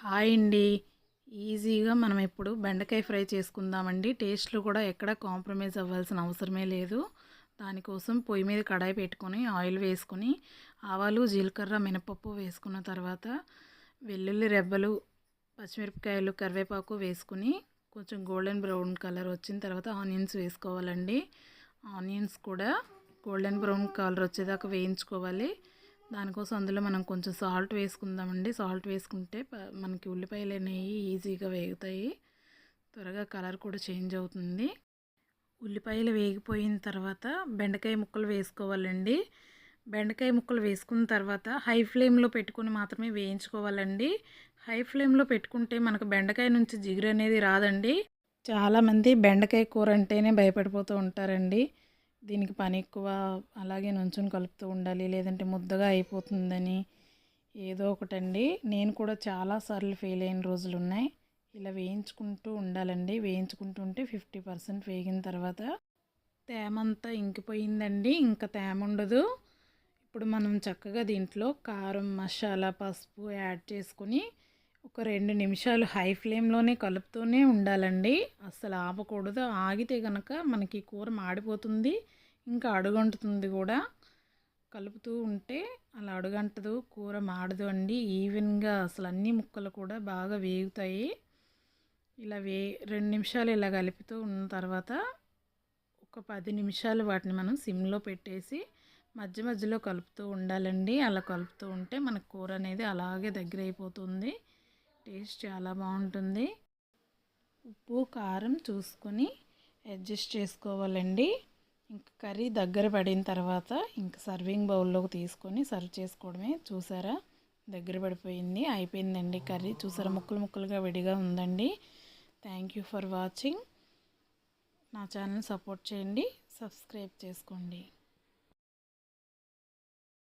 Hi అండి. ఈజీగా మనం ఇప్పుడు బెండకాయ ఫ్రై చేసుకుందామండి. టేస్ట్లో కూడా ఎక్కడ కాంప్రమైజ్ అవ్వాల్సిన అవసరమే లేదు. దానికోసం పొయ్యి మీద కడాయి పెట్టుకొని ఆయిల్ వేసుకొని ఆవాలు జీలకర్ర మినపప్పు వేసుకున్న తర్వాత వెల్లుల్లి రెబ్బలు పచ్చిమిరపకాయలు కరివేపాకు వేసుకుని కొంచెం గోల్డెన్ బ్రౌన్ కలర్ వచ్చిన తర్వాత ఆనియన్స్ వేసుకోవాలండి. ఆనియన్స్ కూడా గోల్డెన్ బ్రౌన్ కలర్ వచ్చేదాకా వేయించుకోవాలి. దానికోసం అందులో మనం కొంచెం సాల్ట్ వేసుకుందామండి. సాల్ట్ వేసుకుంటే ప- మనకి ఉల్లిపాయలు అనేవి ఈజీగా వేగుతాయి. త్వరగా కలర్ కూడా చేంజ్ అవుతుంది. ఉల్లిపాయలు వేగిపోయిన తర్వాత బెండకాయ ముక్కలు వేసుకోవాలండి. బెండకాయ ముక్కలు వేసుకున్న తర్వాత హై ఫ్లేమ్లో పెట్టుకుని మాత్రమే వేయించుకోవాలండి. హై ఫ్లేమ్లో పెట్టుకుంటే మనకు బెండకాయ నుంచి జిగురు అనేది రాదండి. చాలామంది బెండకాయ కూర అంటేనే భయపడిపోతూ ఉంటారండి. దీనికి పని ఎక్కువ అలాగే నుంచుని కలుపుతూ ఉండాలి లేదంటే ముద్దగా అయిపోతుందని ఏదో ఒకటండి. నేను కూడా చాలాసార్లు ఫెయిల్ అయిన రోజులు ఉన్నాయి. ఇలా వేయించుకుంటూ ఉండాలండి. వేయించుకుంటూ ఉంటే ఫిఫ్టీ పర్సెంట్ వేగిన తర్వాత తేమంతా ఇంకిపోయిందండి. ఇంకా తేమ ఉండదు. ఇప్పుడు మనం చక్కగా దీంట్లో కారం మసాలా పసుపు యాడ్ చేసుకొని ఒక రెండు నిమిషాలు హై ఫ్లేమ్లోనే కలుపుతూనే ఉండాలండి. అస్సలు ఆపకూడదు. ఆగితే కనుక మనకి కూర మాడిపోతుంది. ఇంకా అడుగంటుతుంది కూడా. కలుపుతూ ఉంటే అలా అడుగంటదు. కూర మాడదు అండి. ఈవెన్గా అసలు అన్ని ముక్కలు కూడా బాగా వేగుతాయి. ఇలా వే రెండు నిమిషాలు ఇలా కలుపుతూ ఉన్న తర్వాత ఒక పది నిమిషాలు వాటిని మనం సిమ్లో పెట్టేసి మధ్య మధ్యలో కలుపుతూ ఉండాలండి. అలా కలుపుతూ ఉంటే మనకు కూర అనేది అలాగే దగ్గర అయిపోతుంది టేస్ట్ చాలా బాగుంటుంది. ఉప్పు కారం చూసుకొని అడ్జస్ట్ చేసుకోవాలండి. ఇంకా కర్రీ దగ్గర పడిన తర్వాత ఇంకా సర్వింగ్ బౌల్లోకి తీసుకొని సర్వ్ చేసుకోవడమే. చూసారా? దగ్గర పడిపోయింది అయిపోయిందండి కర్రీ. చూసారా? ముక్కలు ముక్కలుగా విడిగా ఉందండి. థ్యాంక్ యూ ఫర్ వాచింగ్ నా ఛానల్ సపోర్ట్ చేయండి. సబ్స్క్రైబ్ చేసుకోండి.